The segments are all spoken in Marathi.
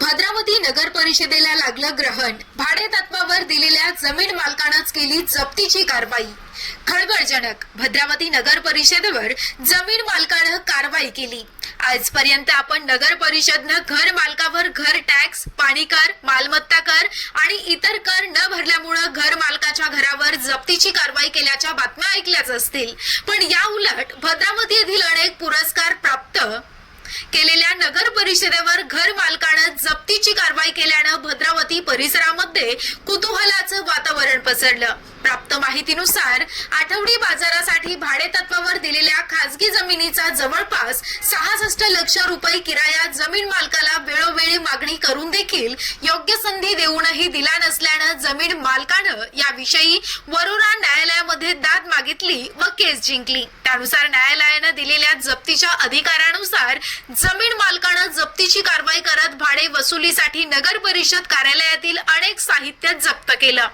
भद्रावती नगर परिषदेला लागलं ग्रहण. भाडे तत्वावर दिलेल्या जमीन मालकानंच केली जप्तीची कारवाई. खळबळजनक. भद्रावती नगर परिषदेवर जमीन मालकानं कारवाई केली. आजपर्यंत आपण नगर परिषदनं घर मालकावर घर टॅक्स पाणी कर मालमत्ता कर आणि इतर कर न भरल्यामुळं घर मालकाच्या घरावर जप्तीची कारवाई केल्याच्या बातम्या ऐकल्याच असतील. पण या उलट भद्रावती येथील अनेक पुरस्कार प्राप्त केलेल्या नगर परिषदेवर घर मालकानं जप्तीची कारवाई केल्यानं भद्रावती परिसरामध्ये कुतूहलाचं वातावरण पसरलं. प्राप्त माहितीनुसार आठवडी बाजारासाठी भाडेतत्वावर दिलेल्या खासगी जमिनीचा जवळपास सहासष्ट लक्ष रुपये किराया जमीन मालकाला वेळोवेळी मागणी करून देखील योग्य संधी देऊनही दिला नसल्यानं जमीन मालकानं याविषयी वरुणा न्यायालयामध्ये दाद मागितली व केस जिंकली. त्यानुसार न्यायालयानं दिलेल्या जप्तीच्या अधिकारानुसार जमीन मालकानं जप्तीची कारवाई करत भाडे वसुलीसाठी नगर परिषद कार्यालयातील अनेक साहित्य जप्त केलं.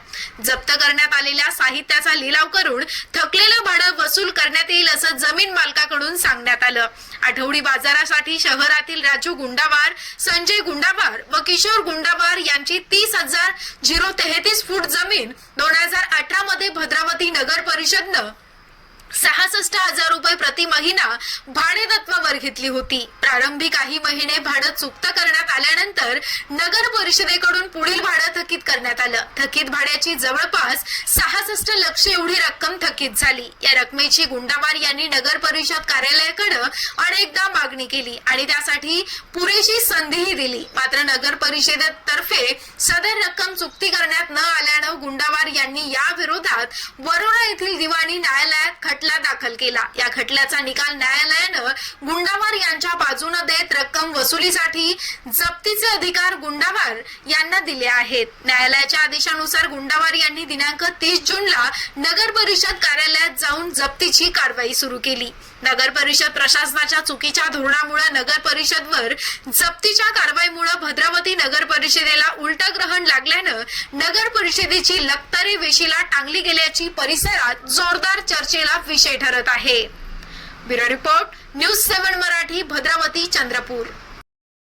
जप्त करण्यात आलेल्या साहित्याचा लिलाव करून थकलेलं भाडं वसूल करण्यात येईल असं जमीन मालकाकडून सांगण्यात आलं. आठवडी बाजारासाठी शहरातील राजू गुंडावार संजय गुंडावार व किशोर गुंडावार यांची तीस हजार झिरो तेहतीस फूट जमीन दोन हजार मध्ये भद्रावती नगर परिषदनं सहासष्ट हजार रुपये प्रति महिना भाडे तत्वावर घेतली होती. प्रारंभी काही महिने भाडं चुकतं करण्यात आल्यानंतर नगर परिषदेकडून पुढील भाडं थकीत करण्यात आलं. थकीत भाड्याची जवळपास सहासष्ट लक्ष एवढी रक्कम थकीत झाली. या रकमेची गुंडावार यांनी नगर परिषद कार्यालयाकडे अनेकदा मागणी केली आणि त्यासाठी पुरेशी संधीही दिली. मात्र नगर परिषदेतर्फे सदर रक्कम चुकती करण्यात न आल्यानं गुंडावार यांनी या विरोधात वरोडा येथील दिवाणी न्यायालयात खटला दाखल केला. या खटल्याचा निकाल न्यायालयानं गुंडावार यांच्या बाजूनं देत रक्कम वसुलीसाठी जप्तीचे अधिकार गुंडावार यांना दिले आहेत. न्यायालयाच्या आदेशानुसार गुंडावार यांनी दिनांक तीस जूनला नगर परिषद कार्यालयात जाऊन जप्तीची कारवाई सुरू केली. नगर परिषद प्रशासनाच्या चुकीच्या धोरणामुळे नगर परिषदवर जप्तीच्या कारवाईमुळे भद्रावती नगर परिषदेला उलट ग्रहण लागल्यानं नगर परिषदेची लक्तरे वेशीला टांगली गेल्याची परिसरात जोरदार चर्चेला विषय ठरत आहे. Bureau report news seven Marathi Bhadravati Chandrapur.